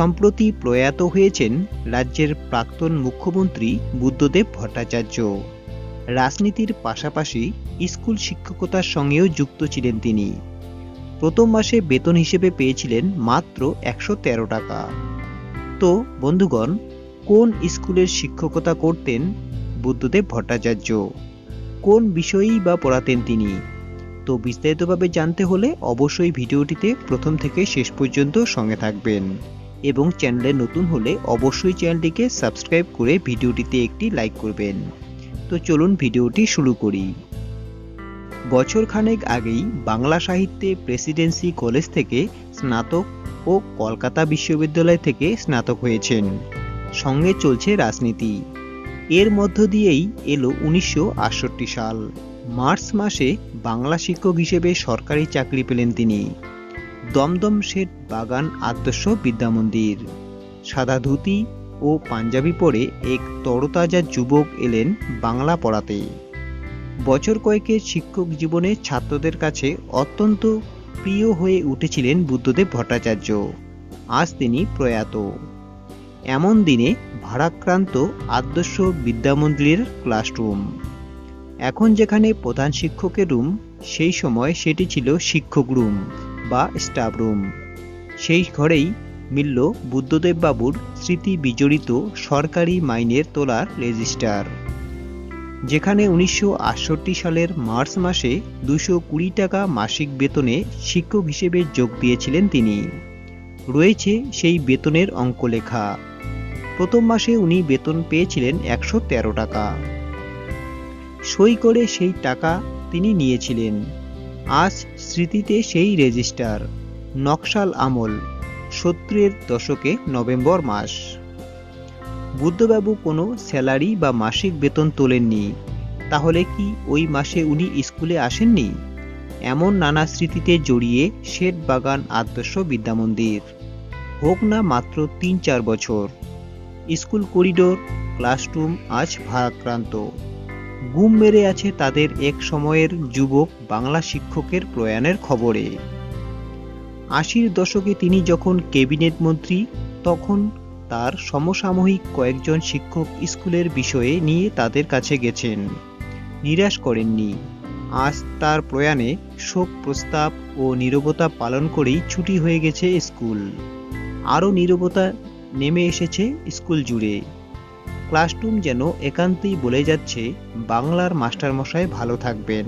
সম্প্রতি প্রয়াত হয়েছেন রাজ্যের প্রাক্তন মুখ্যমন্ত্রী বুদ্ধদেব ভট্টাচার্য। রাজনীতির পাশাপাশি স্কুল শিক্ষকতার সঙ্গেও যুক্ত ছিলেন তিনি। প্রথম মাসে বেতন হিসেবে পেয়েছিলেন মাত্র একশো তেরো টাকা। তো, বন্ধুগণ, কোন স্কুলের শিক্ষকতা করতেন বুদ্ধদেব ভট্টাচার্য? কোন বিষয়েই বা পড়াতেন তিনি? তো, বিস্তারিতভাবে জানতে হলে অবশ্যই ভিডিওটিতে প্রথম থেকে শেষ পর্যন্ত সঙ্গে থাকবেন। এবং চ্যানেলে নতুন হলে অবশ্যই চ্যানেলটিকে সাবস্ক্রাইব করে ভিডিওটিতে একটি লাইক করবেন। তো চলুন ভিডিওটি শুরু করি। বছর খানেক আগেই বাংলা সাহিত্যে প্রেসিডেন্সি কলেজ থেকে স্নাতক ও কলকাতা বিশ্ববিদ্যালয় থেকে স্নাতক হয়েছেন। সঙ্গে চলছে রাজনীতি। এর মধ্য দিয়েই এলো উনিশশো আটষট্টি সাল। মার্চ মাসে বাংলা শিক্ষক হিসেবে সরকারি চাকরি পেলেন তিনি। দমদম শেঠ বাগান আদর্শ বিদ্যামন্দির। সাদা ধুতি ও পাঞ্জাবি পরে এক তরতাজা যুবক এলেন বাংলা পড়াতে। বছর কয়েকের শিক্ষক জীবনে ছাত্রদের কাছে অত্যন্ত প্রিয় হয়ে উঠেছিলেন বুদ্ধদেব ভট্টাচার্য। আজ তিনি প্রয়াত। এমন দিনে ভারাক্রান্ত আদর্শ বিদ্যামন্দিরের ক্লাসরুম। এখন যেখানে প্রধান শিক্ষকের রুম, সেই সময় সেটি ছিল শিক্ষক রুম। বা স্টাফ রুম সেই ঘরেই মিলল বুদ্ধদেববাবুর স্মৃতি বিজড়িত সরকারি মাইনের তোলার রেজিস্টার। যেখানে উনিশশো আটষট্টি সালের মার্চ মাসে দুশো কুড়ি টাকা মাসিক বেতনে শিক্ষক হিসেবে যোগ দিয়েছিলেন তিনি। রয়েছে সেই বেতনের অঙ্ক লেখা প্রথম মাসে উনি বেতন পেয়েছিলেন একশো তেরো টাকা। সই করে সেই টাকা তিনি নিয়েছিলেন। আজ স্মৃতিতে সেই রেজিস্টার, নকশাল আমল সত্তরের দশকে নভেম্বর মাস। বুদ্ধবাবু কোনো স্যালারি বা মাসিক বেতন তোলেননি, তাহলে কি ওই মাসে উনি স্কুলে আসেননি? এমন নানা স্মৃতিতে জড়িয়ে শেঠ বাগান আদর্শ বিদ্যামন্দির। হোক না মাত্র তিন চার বছর। স্কুল করিডোর, ক্লাসরুম আজ ভারাক্রান্ত। গুম মেরে আছে তাদের এক সময়ের যুবক বাংলা শিক্ষকের প্রয়াণের খবরে। আশির দশকে তিনি যখন ক্যাবিনেট মন্ত্রী, তখন তার সমসাময়িক কয়েকজন শিক্ষক স্কুলের বিষয়ে নিয়ে তাদের কাছে গেছেন। নিরাশ করেননি। আজ তার প্রয়াণে শোক প্রস্তাব ও নীরবতা পালন করেই ছুটি হয়ে গেছে স্কুল। আরও নীরবতা নেমে এসেছে স্কুল জুড়ে। ক্লাসরুম যেন একান্তই বলে যাচ্ছে বাংলার মাস্টারমশাই ভালো থাকবেন।